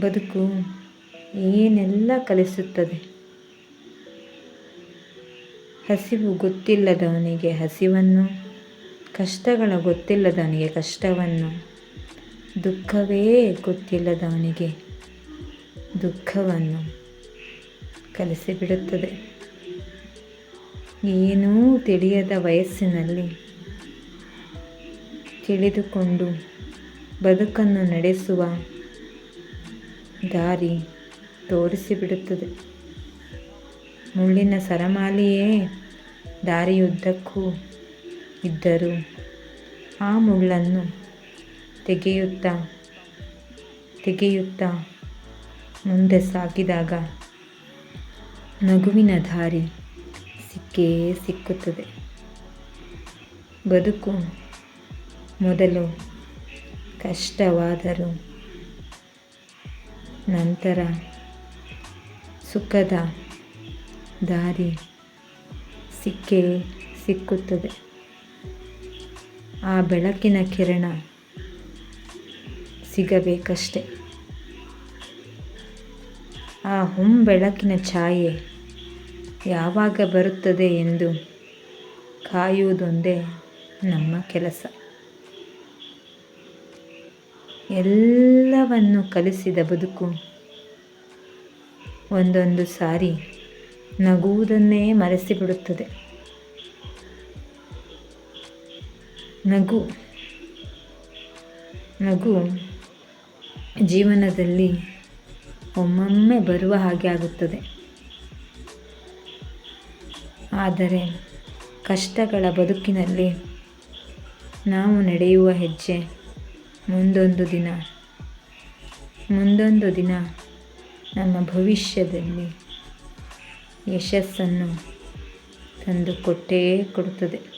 ಬದುಕು ಏನೆಲ್ಲ ಕಲಿಸುತ್ತದೆ? ಹಸಿವು ಗೊತ್ತಿಲ್ಲದವನಿಗೆ ಹಸಿವನ್ನು, ಕಷ್ಟಗಳ ಗೊತ್ತಿಲ್ಲದವನಿಗೆ ಕಷ್ಟವನ್ನು, ದುಃಖವೇ ಗೊತ್ತಿಲ್ಲದವನಿಗೆ ದುಃಖವನ್ನು ಕಲಿಸಿಬಿಡುತ್ತದೆ. ಏನೂ ತಿಳಿಯದ ವಯಸ್ಸಿನಲ್ಲಿ ತಿಳಿದುಕೊಂಡು ಬದುಕನ್ನು ನಡೆಸುವ ದಾರಿ ತೋರಿಸಿಬಿಡುತ್ತದೆ. ಮುಳ್ಳಿನ ಸರಮಾಲೆಯೇ ದಾರಿಯುದ್ದಕ್ಕೂ ಇದ್ದರೂ ಆ ಮುಳ್ಳನ್ನು ತೆಗೆಯುತ್ತಾ ತೆಗೆಯುತ್ತಾ ಮುಂದೆ ಸಾಗಿದಾಗ ನಗುವಿನ ದಾರಿ ಸಿಕ್ಕೇ ಸಿಕ್ಕುತ್ತದೆ. ಬದುಕು ಮೊದಲು ಕಷ್ಟವಾದರೂ ನಂತರ ಸುಖದ ದಾರಿ ಸಿಕ್ಕೇ ಸಿಕ್ಕುತ್ತದೆ. ಆ ಬೆಳಕಿನ ಕಿರಣ ಸಿಗಬೇಕಷ್ಟೆ. ಆ ಹೊಂಬೆಳಕಿನ ಛಾಯೆ ಯಾವಾಗ ಬರುತ್ತದೆ ಎಂದು ಕಾಯುವುದೊಂದೇ ನಮ್ಮ ಕೆಲಸ. ಎಲ್ಲವನ್ನು ಕಲಿಸಿದ ಬದುಕು ಒಂದೊಂದು ಸಾರಿ ನಗುವುದನ್ನೇ ಮರೆಸಿಬಿಡುತ್ತದೆ. ನಗು ನಗು ಜೀವನದಲ್ಲಿ ಒಮ್ಮೊಮ್ಮೆ ಬರುವ ಹಾಗೆ ಆಗುತ್ತದೆ. ಆದರೆ ಕಷ್ಟಗಳ ಬದುಕಿನಲ್ಲಿ ನಾವು ನಡೆಯುವ ಹೆಜ್ಜೆ ಮುಂದೊಂದು ದಿನ ಮುಂದೊಂದು ದಿನ ನಮ್ಮ ಭವಿಷ್ಯದಲ್ಲಿ ಯಶಸ್ಸನ್ನು ತಂದುಕೊಟ್ಟೇ ಕೊಡುತ್ತದೆ.